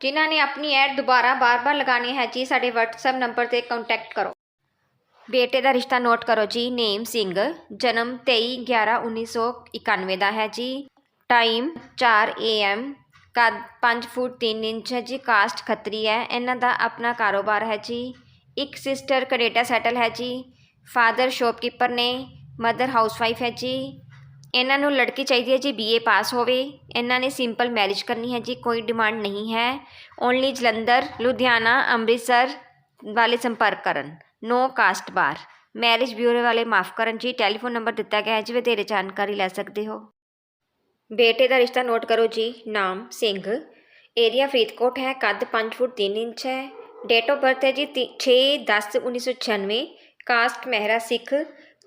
ਜਿਨ੍ਹਾਂ ਨੇ ਆਪਣੀ ਐਡ ਦੁਬਾਰਾ ਬਾਰ-ਬਾਰ ਲਗਾਣੀ ਹੈ ਜੀ, ਸਾਡੇ WhatsApp ਨੰਬਰ ਤੇ ਕੰਟੈਕਟ ਕਰੋ। ਬੇਟੇ ਦਾ ਰਿਸ਼ਤਾ ਨੋਟ ਕਰੋ ਜੀ, ਨੇਮ ਸਿੰਘ, ਜਨਮ 23/11/1991 ਦਾ ਹੈ ਜੀ। ਟਾਈਮ 4 AM ਕੱਦ 5 ਫੁੱਟ 3 ਇੰਚ ਹੈ ਜੀ ਕਾਸਟ ਖੱਤਰੀ ਹੈ, ਇਹਨਾਂ ਦਾ ਆਪਣਾ ਕਾਰੋਬਾਰ ਹੈ ਜੀ। ਇੱਕ ਸਿਸਟਰ ਕੈਨੇਡਾ ਸੈਟਲ ਹੈ ਜੀ। ਫਾਦਰ ਸ਼ੌਪਕੀਪਰ ਨੇ ਮਦਰ ਹਾਊਸਵਾਈਫ ਹੈ ਜੀ। ਇਹਨਾਂ ਨੂੰ ਲੜਕੀ ਚਾਹੀਦੀ ਹੈ ਜੀ ਬੀਏ ਪਾਸ ਹੋਵੇ। ਇਹਨਾਂ ਨੇ ਸਿੰਪਲ ਮੈਰਿਜ ਕਰਨੀ ਹੈ ਜੀ, ਕੋਈ ਡਿਮਾਂਡ ਨਹੀਂ ਹੈ। ਓਨਲੀ ਜਲੰਧਰ, ਲੁਧਿਆਣਾ, ਅੰਮ੍ਰਿਤਸਰ ਵਾਲੇ ਸੰਪਰਕ ਕਰਨ। No caste bar marriage bureau ਵਾਲੇ ਮਾਫ ਕਰਨ ਜੀ। ਟੈਲੀਫੋਨ ਨੰਬਰ ਦਿੱਤਾ ਗਿਆ ਹੈ ਜੀ, ਵਧੇਰੇ ਜਾਣਕਾਰੀ ਲੈ ਸਕਦੇ ਹੋ। ਬੇਟੇ ਦਾ ਰਿਸ਼ਤਾ ਨੋਟ ਕਰੋ ਜੀ। ਨਾਮ ਸਿੰਘ। ਏਰੀਆ ਫਰੀਦਕੋਟ ਹੈ। ਕੱਦ 5 ਫੁੱਟ 3 ਇੰਚ ਹੈ। ਡੇਟ ਆਫ ਬਰਥ ਹੈ ਜੀ 6 10 1996 ਕਾਸਟ ਮਹਿਰਾ ਸਿੱਖ।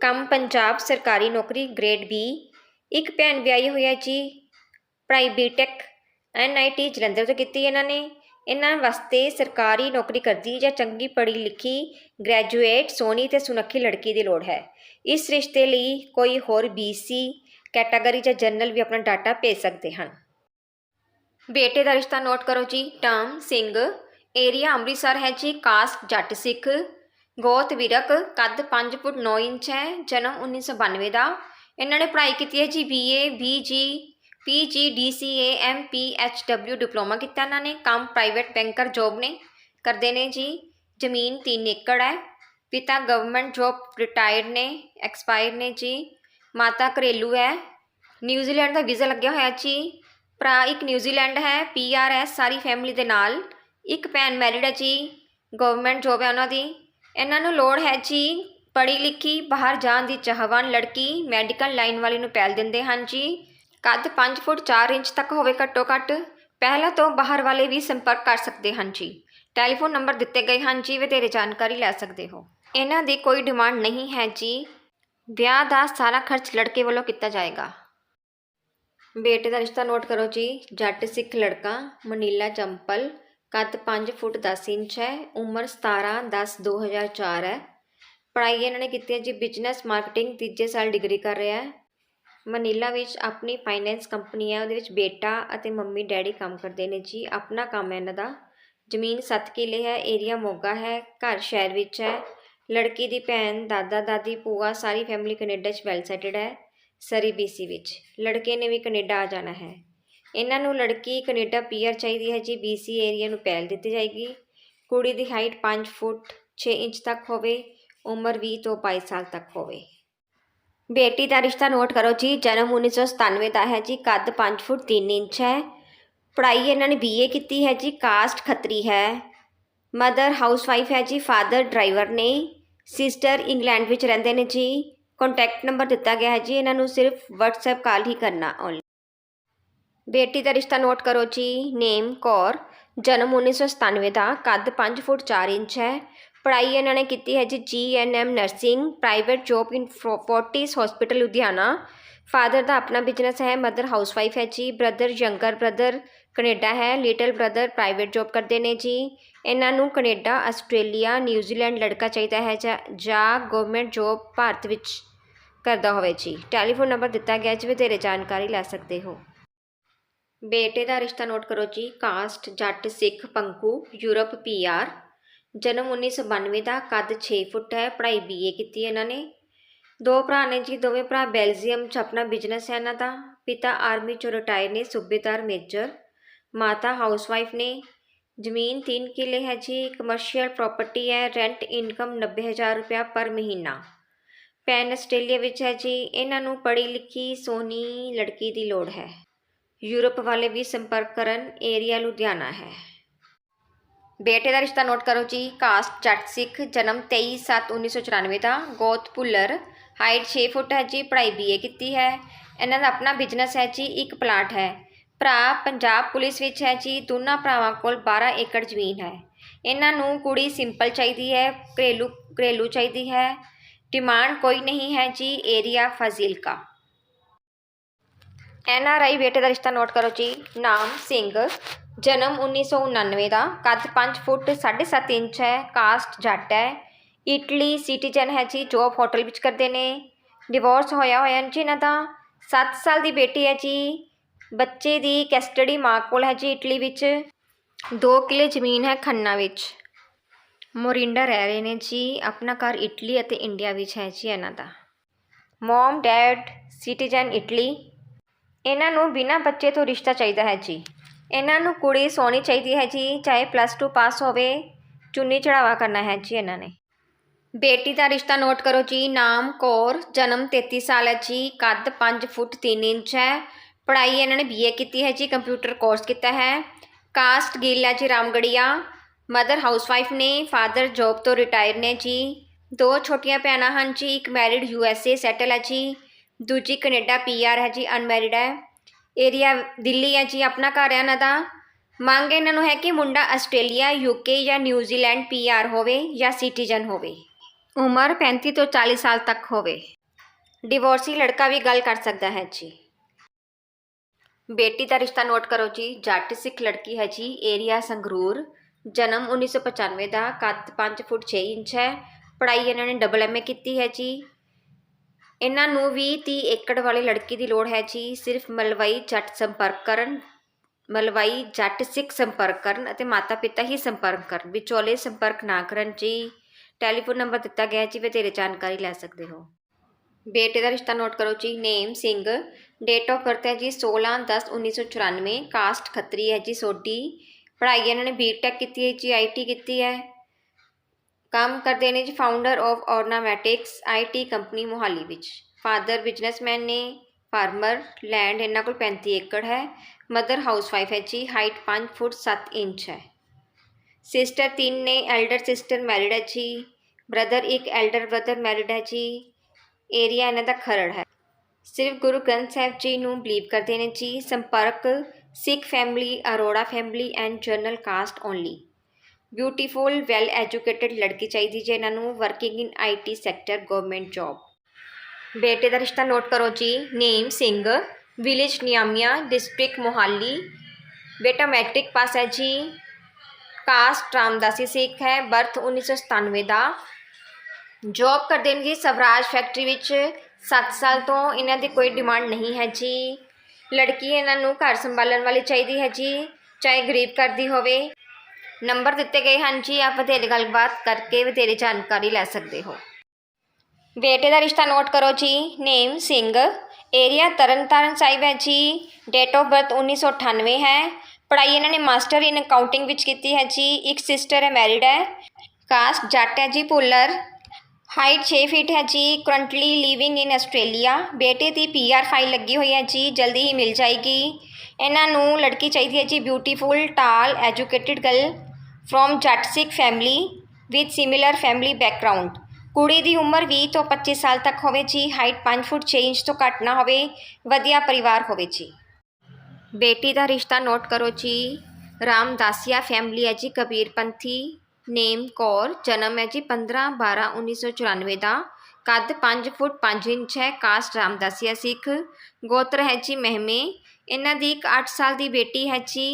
ਕੰਮ ਪੰਜਾਬ ਸਰਕਾਰੀ ਨੌਕਰੀ ਗ੍ਰੇਡ ਬੀ ਇੱਕ ਭੈਣ ਵਿਆਹੀ ਹੋਈ ਹੈ ਜੀ, ਪੜ੍ਹਾਈ ਬੀਟੈਕ ਐਨਆਈਟੀ ਜਲੰਧਰ ਤੋਂ ਕੀਤੀ ਇਹਨਾਂ ਨੇ। ਇਹਨਾਂ ਵਾਸਤੇ ਸਰਕਾਰੀ ਨੌਕਰੀ ਕਰਦੀ ਜਾਂ ਚੰਗੀ ਪੜ੍ਹੀ ਲਿਖੀ ਗ੍ਰੈਜੂਏਟ ਸੋਹਣੀ ਤੇ ਸੁਨੱਖੀ ਲੜਕੀ ਦੀ ਲੋੜ ਹੈ। ਇਸ ਰਿਸ਼ਤੇ ਲਈ ਕੋਈ ਹੋਰ ਬੀਸੀ ਕੈਟਾਗਰੀ ਜਾਂ ਜਨਰਲ ਵੀ ਆਪਣਾ ਡਾਟਾ ਭੇਜ ਸਕਦੇ ਹਨ। ਬੇਟੇ ਦਾ ਰਿਸ਼ਤਾ ਨੋਟ ਕਰੋ ਜੀ ਟਾਮ ਸਿੰਘ ਏਰੀਆ ਅੰਮ੍ਰਿਤਸਰ ਹੈ ਜੀ, ਕਾਸਟ ਜੱਟ ਸਿੱਖ, ਗੋਤ ਵਿਰਕ, ਕੱਦ 5 ਫੁੱਟ 9 ਇੰਚ ਹੈ, ਜਨਮ 1992 ਦਾ। ਇਹਨਾਂ ਨੇ ਪੜ੍ਹਾਈ ਕੀਤੀ ਹੈ ਜੀ BA BG PG DCA MPHW diploma ਕੀਤਾ ਇਹਨਾਂ ਨੇ, ਕੰਮ ਪ੍ਰਾਈਵੇਟ ਬੈਂਕਰ ਜੋਬ ਨੇ ਕਰਦੇ ਨੇ ਜੀ, ਜ਼ਮੀਨ 3 ਏਕੜ ਹੈ, ਪਿਤਾ ਗਵਰਨਮੈਂਟ ਜੋਬ ਰਿਟਾਇਰਡ ਨੇ ਐਕਸਪਾਇਰ ਨੇ ਜੀ, ਮਾਤਾ ਘਰੇਲੂ ਹੈ ਨਿਊਜ਼ੀਲੈਂਡ ਦਾ ਵੀਜ਼ਾ ਲੱਗਿਆ ਹੋਇਆ ਜੀ, ਭਰਾ ਇੱਕ ਨਿਊਜ਼ੀਲੈਂਡ ਹੈ ਪੀਆਰ ਹੈ, ਸਾਰੀ ਫੈਮਿਲੀ ਦੇ ਨਾਲ, ਇੱਕ ਭੈਣ ਮੈਰਿਡ ਹੈ ਜੀ ਗਵਰਨਮੈਂਟ ਜੋਬ ਹੈ ਉਹਨਾਂ ਦੀ, ਇਹਨਾਂ ਨੂੰ ਲੋੜ ਹੈ ਜੀ ਪੜ੍ਹੀ ਲਿਖੀ ਬਾਹਰ ਜਾਣ ਦੀ ਚਾਹਵਾਨ ਲੜਕੀ ਮੈਡੀਕਲ ਲਾਈਨ ਵਾਲੇ ਨੂੰ ਪਹਿਲ ਦਿੰਦੇ ਹਨ ਜੀ। ਕੱਦ 5 ਫੁੱਟ 4 ਇੰਚ ਤੱਕ ਹੋਵੇ ਘੱਟੋ ਘੱਟ ਪਹਿਲਾਂ ਤੋਂ ਬਾਹਰ ਵਾਲੇ ਵੀ ਸੰਪਰਕ ਕਰ ਸਕਦੇ ਹਨ ਜੀ। ਟੈਲੀਫੋਨ ਨੰਬਰ ਦਿੱਤੇ ਗਏ ਹਨ ਜੀ ਵਧੇਰੇ ਜਾਣਕਾਰੀ ਲੈ ਸਕਦੇ ਹੋ। ਇਹਨਾਂ ਦੀ ਕੋਈ ਡਿਮਾਂਡ ਨਹੀਂ ਹੈ ਜੀ। ਵਿਆਹ ਦਾ ਸਾਰਾ ਖਰਚ ਲੜਕੇ ਵੱਲੋਂ ਕੀਤਾ ਜਾਏਗਾ। ਬੇਟੇ ਦਾ ਰਿਸ਼ਤਾ ਨੋਟ ਕਰੋ ਜੀ। ਜੱਟ, ਸਿੱਖ ਲੜਕਾ, ਮਨੀਲਾ ਚੰਪਲ, ਕੱਦ 5 ਫੁੱਟ 10 ਇੰਚ ਹੈ, ਉਮਰ 17 10 2004 ਹੈ। ਪੜ੍ਹਾਈ ਇਹਨਾਂ ਨੇ ਕੀਤੀ ਹੈ ਜੀ ਬਿਜ਼ਨਸ ਮਾਰਕੀਟਿੰਗ ਤੀਜੇ ਸਾਲ ਡਿਗਰੀ ਕਰ ਰਿਹਾ ਹੈ। ਮਨੀਲਾ ਵਿੱਚ ਆਪਣੀ ਫਾਈਨੈਂਸ ਕੰਪਨੀ ਹੈ, ਉਹਦੇ ਵਿੱਚ ਬੇਟਾ ਅਤੇ ਮੰਮੀ ਡੈਡੀ ਕੰਮ ਕਰਦੇ ਨੇ ਜੀ, ਆਪਣਾ ਕੰਮ ਹੈ ਇਹਨਾਂ ਦਾ। ਜ਼ਮੀਨ 7 ਕਿੱਲੇ ਹੈ ਏਰੀਆ ਮੋਗਾ ਹੈ, ਘਰ ਸ਼ਹਿਰ ਵਿੱਚ ਹੈ। ਲੜਕੀ ਦੀ ਭੈਣ, ਦਾਦਾ, ਦਾਦੀ, ਭੂਆ ਸਾਰੀ ਫੈਮਿਲੀ ਕੈਨੇਡਾ 'ਚ ਵੈਲ ਸੈਟਡ ਹੈ, ਸਰੀ ਬੀਸੀ ਵਿੱਚ। ਲੜਕੇ ਨੇ ਵੀ ਕੈਨੇਡਾ ਆ ਜਾਣਾ ਹੈ। ਇਹਨਾਂ ਨੂੰ ਲੜਕੀ ਕੈਨੇਡਾ ਪੀਆਰ ਚਾਹੀਦੀ ਹੈ ਜੀ ਬੀਸੀ ਏਰੀਆ ਨੂੰ ਪਹਿਲ ਦਿੱਤੀ ਜਾਏਗੀ। ਕੁੜੀ ਦੀ ਹਾਈਟ 5 ਫੁੱਟ 6 ਇੰਚ ਤੱਕ ਹੋਵੇ ਉਮਰ 20 ਤੋਂ 22 ਸਾਲ ਤੱਕ ਹੋਵੇ। ਬੇਟੀ ਦਾ ਰਿਸ਼ਤਾ ਨੋਟ ਕਰੋ ਜੀ, ਜਨਮ 1997 ਦਾ ਹੈ ਜੀ, ਕੱਦ 5 ਫੁੱਟ 3 ਇੰਚ ਹੈ। ਪੜ੍ਹਾਈ ਇਹਨਾਂ ਨੇ ਬੀਏ ਕੀਤੀ ਹੈ ਜੀ, ਕਾਸਟ ਖੱਤਰੀ ਹੈ। ਮਦਰ ਹਾਊਸਵਾਈਫ ਹੈ ਜੀ, ਫਾਦਰ ਡਰਾਈਵਰ ਨੇ। ਸਿਸਟਰ ਇੰਗਲੈਂਡ ਵਿੱਚ ਰਹਿੰਦੇ ਨੇ ਜੀ। ਕੰਟੈਕਟ ਨੰਬਰ ਦਿੱਤਾ ਗਿਆ ਹੈ ਜੀ, ਇਹਨਾਂ ਨੂੰ ਸਿਰਫ WhatsApp ਕਾਲ ਹੀ ਕਰਨਾ ਔਨਲਾਈਨ ਬੇਟੀ ਦਾ ਰਿਸ਼ਤਾ ਨੋਟ ਕਰੋ ਜੀ, ਨੇਮ ਕੌਰ, ਜਨਮ 1997 ਦਾ, ਕੱਦ 5 ਫੁੱਟ 4 ਇੰਚ ਹੈ। ਪੜ੍ਹਾਈ ਇਹਨਾਂ ਨੇ ਕੀਤੀ ਹੈ ਜੀ GNM nursing private job in Fortis hospital Ludhiana. Father ਦਾ ਆਪਣਾ ਬਿਜ਼ਨਸ ਹੈ ਮਦਰ ਹਾਊਸਵਾਈਫ ਹੈ ਜੀ ਬ੍ਰਦਰ ਯੰਗਰ ਬ੍ਰਦਰ ਕੈਨੇਡਾ ਹੈ ਲਿਟਲ ਬ੍ਰਦਰ ਪ੍ਰਾਈਵੇਟ ਜੋਬ ਕਰਦੇ ਨੇ ਜੀ। ਇਹਨਾਂ ਨੂੰ ਕੈਨੇਡਾ, ਆਸਟ੍ਰੇਲੀਆ ਨਿਊਜ਼ੀਲੈਂਡ ਲੜਕਾ ਚਾਹੀਦਾ ਹੈ ਜਾਂ ਜਾਂ ਗਵਰਨਮੈਂਟ ਜੋਬ ਭਾਰਤ ਵਿੱਚ ਕਰਦਾ ਹੋਵੇ ਜੀ। ਟੈਲੀਫੋਨ ਨੰਬਰ ਦਿੱਤਾ ਗਿਆ ਜੀ ਵਧੇਰੇ ਜਾਣਕਾਰੀ ਲੈ ਸਕਦੇ ਹੋ। ਬੇਟੇ ਦਾ ਰਿਸ਼ਤਾ ਨੋਟ ਕਰੋ ਜੀ ਕਾਸਟ ਜੱਟ, ਸਿੱਖ, ਪੰਕੂ, ਯੂਰਪ ਪੀਆਰ ਜਨਮ 1992 ਦਾ, ਕੱਦ 6 ਫੁੱਟ ਹੈ, ਪੜ੍ਹਾਈ ਬੀਏ ਕੀਤੀ ਇਹਨਾਂ ਨੇ। ਦੋ ਭਰਾ ਨੇ ਜੀ, ਦੋਵੇਂ ਭਰਾ ਬੈਲਜੀਅਮ 'ਚ ਆਪਣਾ ਬਿਜ਼ਨਸ ਹੈ ਇਹਨਾਂ ਦਾ। ਪਿਤਾ ਆਰਮੀ 'ਚੋਂ ਰਿਟਾਇਰ ਨੇ, ਸੂਬੇਦਾਰ ਮੇਜਰ ਮਾਤਾ ਹਾਊਸਵਾਈਫ ਨੇ। ਜ਼ਮੀਨ 3 ਕਿੱਲੇ ਹੈ ਜੀ ਕਮਰਸ਼ੀਅਲ ਪ੍ਰਾਪਰਟੀ ਹੈ ਰੈਂਟ ਇਨਕਮ 90000 ਰੁਪਇਆ ਪਰ ਮਹੀਨਾ। ਪੈਨ ਆਸਟ੍ਰੇਲੀਆ ਵਿੱਚ ਹੈ ਜੀ, ਇਹਨਾਂ ਨੂੰ ਪੜ੍ਹੀ ਲਿਖੀ ਸੋਹਣੀ ਲੜਕੀ ਦੀ ਲੋੜ ਹੈ। ਯੂਰਪ ਵਾਲੇ ਵੀ ਸੰਪਰਕ ਕਰਨ ਏਰੀਆ ਲੁਧਿਆਣਾ ਹੈ। ਬੇਟੇ ਦਾ ਰਿਸ਼ਤਾ ਨੋਟ ਕਰੋ ਜੀ। ਕਾਸਟ, ਜੱਟ ਸਿੱਖ, ਜਨਮ 23/7/1994 ਦਾ। ਗੋਤ ਭੁੱਲਰ, ਹਾਈਟ 6 ਫੁੱਟ ਹੈ ਜੀ। ਪੜ੍ਹਾਈ ਬੀਏ ਕੀਤੀ ਹੈ। ਇਹਨਾਂ ਦਾ ਆਪਣਾ ਬਿਜ਼ਨਸ ਹੈ ਜੀ। ਇੱਕ ਪਲਾਟ ਹੈ। ਭਰਾ ਪੰਜਾਬ ਪੁਲਿਸ ਵਿੱਚ ਹੈ ਜੀ। ਦੋਨਾਂ ਭਰਾਵਾਂ ਕੋਲ 12 ਏਕੜ ਜ਼ਮੀਨ ਹੈ। ਇਹਨਾਂ ਨੂੰ ਕੁੜੀ ਸਿੰਪਲ ਚਾਹੀਦੀ ਹੈ, ਘਰੇਲੂ ਘਰੇਲੂ ਚਾਹੀਦੀ ਹੈ। ਡਿਮਾਂਡ ਕੋਈ ਨਹੀਂ ਹੈ ਜੀ। Area Fazilka. N R I ਬੇਟੇ ਦਾ ਰਿਸ਼ਤਾ ਨੋਟ ਕਰੋ ਜੀ। ਨਾਮ ਸਿੰਘ। ਜਨਮ 1999 ਦਾ। ਕੱਦ 5 ਫੁੱਟ 7.5 ਇੰਚ ਹੈ। ਕਾਸਟ ਜੱਟ ਹੈ। ਇਟਲੀ ਸਿਟੀਜ਼ਨ ਹੈ ਜੀ ਜੋਬ ਹੋਟਲ ਵਿੱਚ ਕਰਦੇ ਨੇ। ਡਿਵੋਰਸ ਹੋਇਆ ਹੋਇਆ ਜੀ ਇਹਨਾਂ ਦਾ। 7 ਸਾਲ ਦੀ ਬੇਟੀ ਹੈ ਜੀ। ਬੱਚੇ ਦੀ ਕਸਟਡੀ ਮਾਂ ਕੋਲ ਹੈ ਜੀ ਇਟਲੀ ਵਿੱਚ। 2 ਕਿੱਲੇ ਜ਼ਮੀਨ ਹੈ ਖੰਨਾ ਵਿੱਚ। ਮੋਰਿੰਡਾ ਰਹਿ ਰਹੇ ਨੇ ਜੀ। ਆਪਣਾ ਘਰ ਇਟਲੀ ਅਤੇ ਇੰਡੀਆ ਵਿੱਚ ਹੈ ਜੀ ਇਹਨਾਂ ਦਾ। ਮਮ ਡੈਡ ਸਿਟੀਜ਼ਨ ਇਟਲੀ ਇਹਨਾਂ ਨੂੰ ਬਿਨਾਂ ਬੱਚੇ ਤੋਂ ਰਿਸ਼ਤਾ ਚਾਹੀਦਾ ਹੈ ਜੀ। ਇਹਨਾਂ ਨੂੰ ਕੁੜੀ ਸੋਹਣੀ ਚਾਹੀਦੀ ਹੈ ਜੀ, ਚਾਹੇ ਪਲੱਸ 2 ਪਾਸ ਹੋਵੇ, ਚੁੰਨੀ ਚੜਾਵਾ ਕਰਨਾ ਹੈ ਜੀ ਇਹਨਾਂ ਨੇ। ਬੇਟੀ ਦਾ ਰਿਸ਼ਤਾ ਨੋਟ ਕਰੋ ਜੀ, ਨਾਮ, ਕੌਰ, ਜਨਮ 33 ਸਾਲ ਹੈ ਜੀ, ਕੱਦ 5 ਫੁੱਟ 3 ਇੰਚ ਹੈ। ਪੜ੍ਹਾਈ ਇਹਨਾਂ ਨੇ ਬੀਏ ਕੀਤੀ ਹੈ ਜੀ ਕੰਪਿਊਟਰ ਕੋਰਸ ਕੀਤਾ ਹੈ। ਕਾਸਟ ਗਿੱਲ ਹੈ ਜੀ ਰਾਮਗੜੀਆ ਮਦਰ ਹਾਊਸਵਾਈਫ ਨੇ ਫਾਦਰ ਜੌਬ ਤੋਂ ਰਿਟਾਇਰ ਨੇ ਜੀ। ਦੋ ਛੋਟੀਆਂ ਭੈਣਾਂ ਹਨ ਜੀ, ਇੱਕ married U S A settle ਹੈ ਜੀ। ਦੂਜੀ ਕੈਨੇਡਾ ਪੀਆਰ ਹੈ ਜੀ ਅਨਮੈਰਿਡ ਹੈ। ਏਰੀਆ ਦਿੱਲੀ ਹੈ ਜੀ, ਆਪਣਾ ਘਰ ਹੈ ਇਹਨਾਂ ਦਾ। ਮੰਗ ਇਹਨਾਂ ਨੂੰ ਹੈ ਕਿ ਮੁੰਡਾ ਆਸਟ੍ਰੇਲੀਆ ਯੂਕੇ ਜਾਂ ਨਿਊਜ਼ੀਲੈਂਡ ਪੀਆਰ ਹੋਵੇ ਜਾਂ ਸਿਟੀਜ਼ਨ ਹੋਵੇ। ਉਮਰ 35 ਤੋਂ 40 ਸਾਲ ਤੱਕ ਹੋਵੇ। ਡਿਵੋਰਸੀ ਲੜਕਾ ਵੀ ਗੱਲ ਕਰ ਸਕਦਾ ਹੈ ਜੀ। ਬੇਟੀ ਦਾ ਰਿਸ਼ਤਾ ਨੋਟ ਕਰੋ ਜੀ, ਜੱਟ ਸਿੱਖ ਲੜਕੀ ਹੈ ਜੀ ਏਰੀਆ ਸੰਗਰੂਰ। ਜਨਮ 1995 ਦਾ, ਕੱਦ 5 ਫੁੱਟ 6 ਇੰਚ ਹੈ। ਪੜ੍ਹਾਈ ਇਹਨਾਂ ਨੇ ਡਬਲ ਐਮਏ ਕੀਤੀ ਹੈ ਜੀ। ਇਹਨਾਂ ਨੂੰ ਵੀ 30 ਏਕੜ ਵਾਲੀ ਲੜਕੀ ਦੀ ਲੋੜ ਹੈ ਜੀ। ਸਿਰਫ ਮਲਵਈ ਜੱਟ ਸੰਪਰਕ ਕਰਨ, ਮਲਵਾਈ ਜੱਟ ਸਿੱਖ ਸੰਪਰਕ ਕਰਨ ਅਤੇ ਮਾਤਾ ਪਿਤਾ ਹੀ ਸੰਪਰਕ ਕਰਨ। ਵਿਚੋਲੇ ਸੰਪਰਕ ਨਾ ਕਰਨ ਜੀ। ਟੈਲੀਫੋਨ ਨੰਬਰ ਦਿੱਤਾ ਗਿਆ ਜੀ, ਵਧੇਰੇ ਜਾਣਕਾਰੀ ਲੈ ਸਕਦੇ ਹੋ। ਬੇਟੇ ਦਾ ਰਿਸ਼ਤਾ ਨੋਟ ਕਰੋ ਜੀ। Name Singh. Date of birth ਹੈ ਜੀ 16 10 1994 ਕਾਸਟ ਖੱਤਰੀ ਹੈ ਜੀ ਸੋਢੀ। ਪੜ੍ਹਾਈ ਇਹਨਾਂ ਨੇ ਬੀਟੈਕ ਕੀਤੀ ਹੈ ਜੀ ਆਈਟੀ ਕੀਤੀ ਹੈ। ਕੰਮ ਕਰਦੇ ਨੇ ਜੀ founder of Ornamatics IT company Mohali ਵਿੱਚ। ਫਾਦਰ ਬਿਜ਼ਨਸਮੈਨ ਨੇ ਫਾਰਮਰ ਲੈਂਡ ਇਹਨਾਂ ਕੋਲ 35 ਏਕੜ ਹੈ। ਮਦਰ ਹਾਊਸਵਾਈਫ ਹੈ ਜੀ ਹਾਈਟ 5 ਫੁੱਟ 7 ਇੰਚ ਹੈ। ਸਿਸਟਰ ਤਿੰਨ ਨੇ ਐਲਡਰ ਸਿਸਟਰ ਮੈਰਿਡ ਹੈ ਜੀ। ਬ੍ਰਦਰ ਇੱਕ ਐਲਡਰ ਬ੍ਰਦਰ ਮੈਰਿਡ ਹੈ ਜੀ। ਏਰੀਆ ਇਹਨਾਂ ਦਾ ਖਰੜ ਹੈ। ਸਿਰਫ ਗੁਰੂ ਗ੍ਰੰਥ ਸਾਹਿਬ ਜੀ ਨੂੰ ਬਲੀਵ ਕਰਦੇ ਨੇ ਜੀ। ਸੰਪਰਕ, Sikh family Arora family and general caste only beautiful, well educated ਲੜਕੀ ਚਾਹੀਦੀ ਜੇ ਇਹਨਾਂ ਨੂੰ working in IT sector, government job. ਬੇਟੇ ਦਾ ਰਿਸ਼ਤਾ ਨੋਟ ਕਰੋ ਜੀ, name Singh, village Niamia, district Mohali. ਬੇਟਾ ਮੈਟ੍ਰਿਕ ਪਾਸ ਹੈ ਜੀ, ਕਾਸਟ ਰਾਮਦਾਸੀ ਸਿੱਖ ਹੈ, ਬਰਥ 1997 ਦਾ। ਜੌਬ ਕਰਦੇ ਨੇ ਜੀ ਸਵਰਾਜ ਫੈਕਟਰੀ ਵਿੱਚ 7 ਸਾਲ ਤੋਂ ਇਹਨਾਂ ਦੀ ਕੋਈ ਡਿਮਾਂਡ ਨਹੀਂ ਹੈ ਜੀ। ਲੜਕੀ ਇਹਨਾਂ ਨੂੰ ਘਰ ਸੰਭਾਲਣ ਵਾਲੀ ਚਾਹੀਦੀ ਹੈ ਜੀ, ਚਾਹੇ ਗਰੀਬ ਘਰ ਦੀ ਹੋਵੇ। ਨੰਬਰ ਦਿੱਤੇ ਗਏ ਹਨ ਜੀ, ਆਪ ਵਧੇਰੇ ਗੱਲਬਾਤ ਕਰਕੇ ਵਧੇਰੇ ਜਾਣਕਾਰੀ ਲੈ ਸਕਦੇ ਹੋ। ਬੇਟੇ ਦਾ ਰਿਸ਼ਤਾ ਨੋਟ ਕਰੋ ਜੀ, ਨੇਮ ਸਿੰਘ ਏਰੀਆ ਤਰਨਤਾਰਨ ਸਾਹਿਬ ਹੈ ਜੀ ਡੇਟ ਆਫ ਬਰਥ 1998 ਹੈ। ਪੜ੍ਹਾਈ ਇਹਨਾਂ ਨੇ ਮਾਸਟਰ ਇਨ ਅਕਾਊਂਟਿੰਗ ਵਿੱਚ ਕੀਤੀ ਹੈ ਜੀ, ਇੱਕ ਸਿਸਟਰ ਹੈ ਮੈਰਿਡ ਹੈ। ਕਾਸਟ ਜੱਟ ਹੈ ਜੀ ਪੁੱਲਰ ਹਾਈਟ 6 ਫੀਟ ਹੈ ਜੀ ਕਰੰਟਲੀ ਲਿਵਿੰਗ ਇਨ ਆਸਟ੍ਰੇਲੀਆ ਬੇਟੇ ਦੀ ਪੀਆਰ ਫਾਈਲ ਲੱਗੀ ਹੋਈ ਹੈ ਜੀ, ਜਲਦੀ ਹੀ ਮਿਲ ਜਾਏਗੀ। ਇਹਨਾਂ ਨੂੰ ਲੜਕੀ ਚਾਹੀਦੀ ਹੈ ਜੀ beautiful tall educated girl from Jatt Sikh family with similar family background ਕੁੜੀ ਦੀ ਉਮਰ 20 ਤੋਂ 25 ਸਾਲ ਤੱਕ ਹੋਵੇ ਜੀ ਹਾਈਟ 5 ਫੁੱਟ 6 ਇੰਚ ਤੋਂ ਘੱਟ ਨਾ ਹੋਵੇ, ਵਧੀਆ ਪਰਿਵਾਰ ਹੋਵੇ ਜੀ ਬੇਟੀ ਦਾ ਰਿਸ਼ਤਾ ਨੋਟ ਕਰੋ ਜੀ। ਰਾਮਦਾਸੀਆ ਫੈਮਿਲੀ ਹੈ ਜੀ ਕਬੀਰਪੰਥੀ ਨੇਮ ਕੌਰ, ਜਨਮ ਹੈ ਜੀ 15 12 1994 ਦਾ। ਕੱਦ 5 ਫੁੱਟ 5 ਇੰਚ ਹੈ ਕਾਸਟ ਰਾਮਦਾਸੀਆ ਸਿੱਖ। ਗੋਤਰ ਹੈ ਜੀ ਮਹਿਮੇ। ਇਹਨਾਂ ਦੀ ਇੱਕ 8 ਸਾਲ ਦੀ ਬੇਟੀ ਹੈ ਜੀ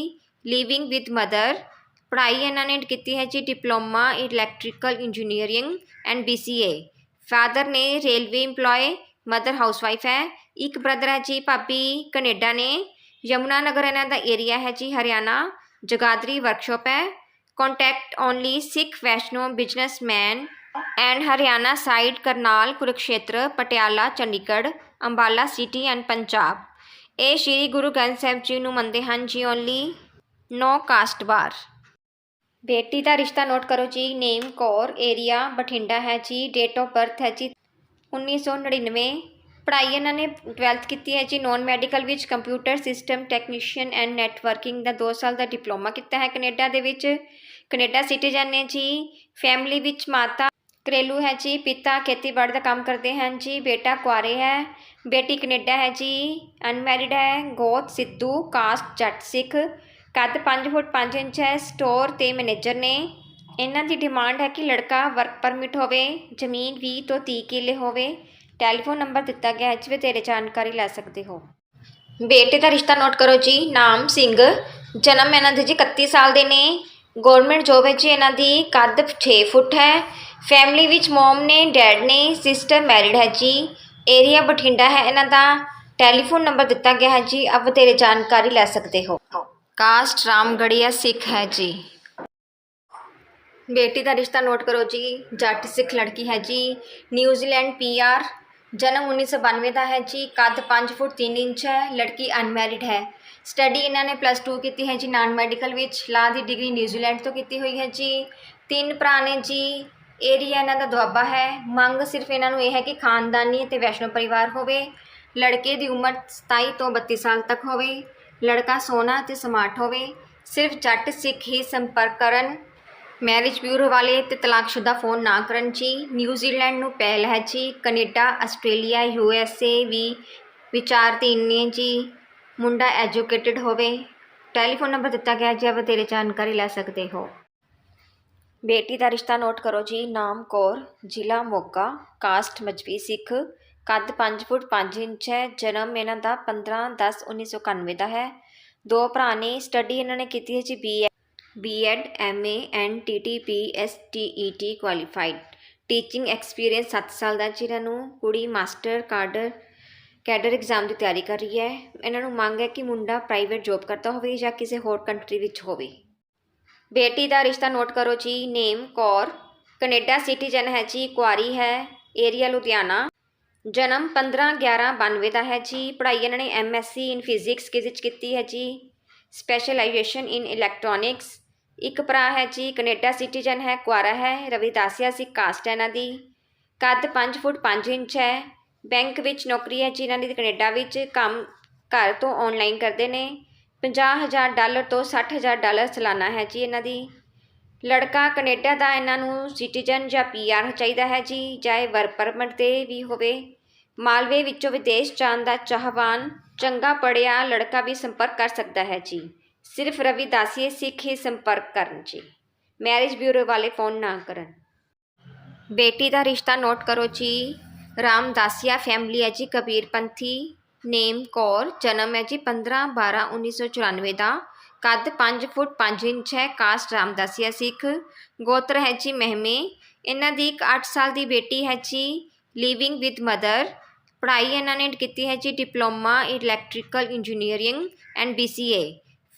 ਲਿਵਿੰਗ ਵਿਦ ਮਦਰ ਪੜ੍ਹਾਈ ਇਹਨਾਂ ਨੇ ਕੀਤੀ ਹੈ ਜੀ diploma electrical engineering and BCA father ਨੇ ਰੇਲਵੇ EMPLOYE ਮਦਰ ਹਾਊਸਵਾਈਫ ਹੈ। ਇੱਕ ਬ੍ਰਦਰ ਹੈ ਜੀ ਭਾਬੀ ਕੈਨੇਡਾ ਨੇ। ਯਮੁਨਾ ਨਗਰ ਇਹਨਾਂ ਦਾ ਏਰੀਆ ਹੈ ਜੀ ਹਰਿਆਣਾ। ਜਗਾਦਰੀ ਵਰਕਸ਼ਾਪ ਹੈ। Contact only Sikh Vaishno businessman and Haryana side Karnal Kurukshetra, Patiala, Chandigarh, Ambala city and Punjab. ਇਹ ਸ਼੍ਰੀ ਗੁਰੂ ਗ੍ਰੰਥ ਸਾਹਿਬ ਜੀ ਨੂੰ ਮੰਨਦੇ ਹਨ ਜੀ ਓਨਲੀ ਨੋ ਕਾਸਟ ਬਾਰ ਬੇਟੀ ਦਾ ਰਿਸ਼ਤਾ ਨੋਟ ਕਰੋ ਜੀ, ਨੇਮ, ਕੌਰ, ਏਰੀਆ, ਬਠਿੰਡਾ ਹੈ ਜੀ ਡੇਟ ਆਫ ਬਰਥ ਹੈ ਜੀ 1999 ਪੜ੍ਹਾਈ ਇਹਨਾਂ ਨੇ 12th ਕੀਤੀ ਹੈ ਜੀ ਨੌਨ ਮੈਡੀਕਲ ਵਿੱਚ computer system technician and networking ਦਾ 2 ਸਾਲ ਦਾ ਡਿਪਲੋਮਾ ਕੀਤਾ ਹੈ ਕੈਨੇਡਾ ਦੇ ਵਿੱਚ। ਕੈਨੇਡਾ ਸਿਟੀਜ਼ਨ ਨੇ ਜੀ ਫੈਮਿਲੀ ਵਿੱਚ ਮਾਤਾ ਘਰੇਲੂ ਹੈ ਜੀ, ਪਿਤਾ ਖੇਤੀਬਾੜੀ ਦਾ ਕੰਮ ਕਰਦੇ ਹਨ ਜੀ, ਬੇਟਾ ਕੁਆਰੇ ਹੈ, ਬੇਟੀ ਕੈਨੇਡਾ ਹੈ ਜੀ ਅਨਮੈਰਿਡ ਹੈ, ਗੋਤ, ਸਿੱਧੂ, ਕਾਸਟ, ਜੱਟ, ਸਿੱਖ। ਕੱਦ 5 ਫੁੱਟ 5 ਇੰਚ ਹੈ, ਸਟੋਰ ਤੇ ਮੈਨੇਜਰ ਨੇ। ਇਹਨਾਂ ਦੀ ਡਿਮਾਂਡ ਹੈ ਕਿ ਲੜਕਾ ਵਰਕ ਪਰਮਿਟ ਹੋਵੇ, ਜ਼ਮੀਨ 20 ਤੋਂ 30 ਕਿੱਲੇ ਹੋਵੇ। ਟੈਲੀਫੋਨ ਨੰਬਰ ਦਿੱਤਾ ਗਿਆ ਹੈ ਜਿਵੇਂ ਤੇਰੇ ਜਾਣਕਾਰੀ ਲੈ ਸਕਦੇ ਹੋ। ਬੇਟੇ ਦਾ ਰਿਸ਼ਤਾ ਨੋਟ ਕਰੋ ਜੀ, ਨਾਮ ਸਿੰਘ। ਜਨਮ ਇਹਨਾਂ ਦੇ ਜੀ 31 ਸਾਲ ਦੇ ਨੇ। ਗਵਰਨਮੈਂਟ ਜੋਬ ਹੈ ਜੀ ਇਹਨਾਂ ਦੀ ਕੱਦ 6 ਫੁੱਟ ਹੈ। ਫੈਮਿਲੀ ਵਿੱਚ ਮਮ ਨੇ, ਡੈਡ ਨੇ, ਸਿਸਟਰ ਮੈਰਿਡ ਹੈ ਜੀ। ਏਰੀਆ ਬਠਿੰਡਾ ਹੈ ਇਹਨਾਂ ਦਾ। ਟੈਲੀਫੋਨ ਨੰਬਰ ਦਿੱਤਾ ਗਿਆ ਹੈ ਜੀ, ਅਬ ਤੇਰੇ ਜਾਣਕਾਰੀ ਲੈ ਸਕਦੇ ਹੋ। ਕਾਸਟ ਰਾਮਗੜੀਆ ਸਿੱਖ ਹੈ ਜੀ। ਬੇਟੀ ਦਾ ਰਿਸ਼ਤਾ ਨੋਟ ਕਰੋ ਜੀ, ਜੱਟ ਸਿੱਖ ਲੜਕੀ ਹੈ ਜੀ। ਨਿਊਜ਼ੀਲੈਂਡ ਪੀਆਰ ਜਨਮ 1992 ਦਾ ਹੈ ਜੀ, ਕੱਦ 5 ਫੁੱਟ 3 ਇੰਚ ਹੈ, ਲੜਕੀ ਅਨਮੈਰਿਡ ਹੈ। ਸਟੱਡੀ ਇਹਨਾਂ ਨੇ ਪਲੱਸ 2 ਕੀਤੀ ਹੈ ਜੀ, ਨਾਨ ਮੈਡੀਕਲ ਵਿੱਚ, ਲਾ ਦੀ ਡਿਗਰੀ ਨਿਊਜ਼ੀਲੈਂਡ ਤੋਂ ਕੀਤੀ ਹੋਈ ਹੈ ਜੀ। ਤਿੰਨ ਭਰਾ ਨੇ ਜੀ, ਏਰੀਆ ਇਹਨਾਂ ਦਾ ਦੁਆਬਾ ਹੈ। ਮੰਗ ਸਿਰਫ ਇਹਨਾਂ ਨੂੰ ਇਹ ਹੈ ਕਿ ਖਾਨਦਾਨੀ ਅਤੇ ਵੈਸ਼ਨੋ ਪਰਿਵਾਰ ਹੋਵੇ, ਲੜਕੇ ਦੀ ਉਮਰ 27 ਤੋਂ 32 ਸਾਲ ਤੱਕ ਹੋਵੇ। ਲੜਕਾ ਸੋਹਣਾ ਅਤੇ ਸਮਾਰਟ ਹੋਵੇ, ਸਿਰਫ ਜੱਟ ਸਿੱਖ ਹੀ ਸੰਪਰਕ ਕਰਨ। ਮੈਰਿਜ ਬਿਊਰੋ ਵਾਲੇ ਤੇ ਤਲਾਕਸ਼ੁਦਾ ਫੋਨ ਨਾ ਕਰਨ ਜੀ। ਨਿਊਜ਼ੀਲੈਂਡ ਨੂੰ ਪਹਿਲ ਹੈ ਜੀ। Canada, Australia U S A ਵੀ ਵਿਚਾਰਧੀਨ ਨੇ ਜੀ। ਮੁੰਡਾ ਐਜੂਕੇਟਿਡ ਹੋਵੇ। ਟੈਲੀਫੋਨ ਨੰਬਰ ਦਿੱਤਾ ਗਿਆ ਜੀ, ਆਪ ਤੇਰੇ ਜਾਣਕਾਰੀ ਲੈ ਸਕਦੇ ਹੋ। ਬੇਟੀ ਦਾ ਰਿਸ਼ਤਾ ਨੋਟ ਕਰੋ ਜੀ। ਨਾਮ ਕੌਰ, ਜ਼ਿਲ੍ਹਾ ਮੋਗਾ ਕਾਸਟ ਮਜਬੀ ਸਿੱਖ। ਕੱਦ 5 ਫੁੱਟ 5 ਇੰਚ ਹੈ, ਜਨਮ ਇਹਨਾਂ ਦਾ 15 10 1991 ਦਾ ਹੈ। ਦੋ ਭਰਾ ਨੇ ਸਟੱਡੀ ਇਹਨਾਂ ਨੇ ਕੀਤੀ ਹੈ ਜੀ B BEd MA and TTP STET qualified teaching experience 7 ਸਾਲ ਦਾ ਜੀ ਨੂੰ, ਕੁੜੀ ਮਾਸਟਰ ਕਾਡਰ ਕੈਡਰ ਐਗਜ਼ਾਮ ਦੀ ਤਿਆਰੀ ਕਰ ਰਹੀ ਹੈ। ਇਹਨਾਂ ਨੂੰ ਮੰਗ ਹੈ ਕਿ ਮੁੰਡਾ ਪ੍ਰਾਈਵੇਟ ਜੌਬ ਕਰਦਾ ਹੋਵੇ ਜਾਂ ਕਿਸੇ ਹੋਰ ਕੰਟਰੀ ਵਿੱਚ ਹੋਵੇ। ਬੇਟੀ ਦਾ ਰਿਸ਼ਤਾ ਨੋਟ ਕਰੋ ਜੀ ਨੇਮ ਕੌਰ ਕੈਨੇਡਾ ਸਿਟੀਜ਼ਨ ਹੈ ਜੀ, ਕੁਆਰੀ ਹੈ ਏਰੀਆ ਲੁਧਿਆਣਾ। ਜਨਮ 15 11 92 ਦਾ ਹੈ ਜੀ। ਪੜ੍ਹਾਈ ਇਹਨਾਂ ਨੇ ਐਮਐਸਸੀ ਇਨ ਫਿਜ਼ਿਕਸ ਵਿੱਚ ਕੀਤੀ ਹੈ ਜੀ। ਸਪੈਸ਼ਲਾਈਜੇਸ਼ਨ ਇਨ ਇਲੈਕਟ੍ਰੋਨਿਕਸ ਇੱਕ ਭਰਾ ਹੈ ਜੀ, ਕੈਨੇਡਾ ਸਿਟੀਜ਼ਨ ਹੈ, ਕੁਆਰਾ ਹੈ, ਰਵਿਦਾਸੀਆ ਸੀ ਕਾਸਟ ਹੈ ਇਹਨਾਂ ਦੀ। ਕੱਦ 5 ਫੁੱਟ 5 ਇੰਚ ਹੈ। ਬੈਂਕ ਵਿੱਚ ਨੌਕਰੀ ਹੈ ਜੀ ਇਹਨਾਂ ਦੀ ਕੈਨੇਡਾ ਵਿੱਚ। ਕੰਮ ਘਰ ਤੋਂ ਆਨਲਾਈਨ ਕਰਦੇ ਨੇ। 50000 ਡਾਲਰ ਤੋਂ 60000 ਡਾਲਰ ਸਾਲਾਨਾ ਹੈ ਜੀ ਇਹਨਾਂ ਦੀ। ਲੜਕਾ ਕੈਨੇਡਾ ਦਾ ਇਹਨਾਂ ਨੂੰ ਸਿਟੀਜ਼ਨ ਜਾਂ ਪੀਆਰ ਚਾਹੀਦਾ ਹੈ ਜੀ, ਚਾਹੇ ਵਰਕ ਪਰਮਿਟ ਤੇ ਵੀ ਹੋਵੇ। ਮਾਲਵੇ ਵਿੱਚੋਂ ਵਿਦੇਸ਼ ਜਾਣ ਦਾ ਚਾਹਵਾਨ ਚੰਗਾ ਪੜਿਆ ਲੜਕਾ ਵੀ ਸੰਪਰਕ ਕਰ ਸਕਦਾ ਹੈ ਜੀ। ਸਿਰਫ ਰਵਿਦਾਸੀਏ ਸਿੱਖ ਹੀ ਸੰਪਰਕ ਕਰਨ ਜੀ। ਮੈਰਿਜ ਬਿਊਰੋ ਵਾਲੇ ਫੋਨ ਨਾ ਕਰਨ। ਬੇਟੀ ਦਾ ਰਿਸ਼ਤਾ ਨੋਟ ਕਰੋ ਜੀ। ਰਾਮਦਾਸੀਆ ਫੈਮਿਲੀ ਹੈ ਜੀ, ਕਬੀਰਪੰਥੀ। ਨੇਮ ਕੌਰ, ਜਨਮ ਹੈ ਜੀ 15 12 1994 ਦਾ। ਕੱਦ 5 ਫੁੱਟ 5 ਇੰਚ ਹੈ, ਕਾਸਟ ਰਾਮਦਾਸੀਆ ਸਿੱਖ। ਗੋਤਰ ਹੈ ਜੀ ਮਹਿਮੇ। ਇਹਨਾਂ ਦੀ ਇੱਕ 8 ਸਾਲ ਦੀ ਬੇਟੀ ਹੈ ਜੀ ਲਿਵਿੰਗ ਵਿਦ ਮਦਰ ਪੜ੍ਹਾਈ ਇਹਨਾਂ ਨੇ ਕੀਤੀ ਹੈ ਜੀ diploma electrical engineering and BCA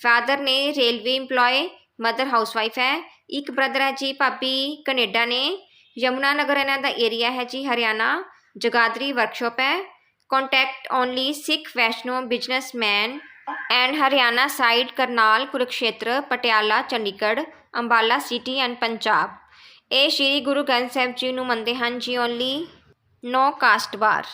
father ਨੇ ਰੇਲਵੇ EMPLOYE ਮਦਰ ਹਾਊਸਵਾਈਫ ਹੈ। ਇੱਕ ਬ੍ਰਦਰ ਹੈ ਜੀ ਭਾਬੀ ਕੈਨੇਡਾ ਨੇ। ਯਮੁਨਾ ਨਗਰ ਇਹਨਾਂ ਦਾ ਏਰੀਆ ਹੈ ਜੀ ਹਰਿਆਣਾ। ਜਗਾਦਰੀ ਵਰਕਸ਼ਾਪ ਹੈ। contact only Sikh Vaishno businessman and Haryana side Karnal, Kurukshetra, Patiala, Chandigarh, Ambala city and Punjab. ਇਹ ਸ਼੍ਰੀ ਗੁਰੂ ਗ੍ਰੰਥ ਸਾਹਿਬ ਜੀ ਨੂੰ ਮੰਨਦੇ ਹਨ, ਜੀ ਓਨਲੀ ਨੋ ਕਾਸਟ ਬਾਰ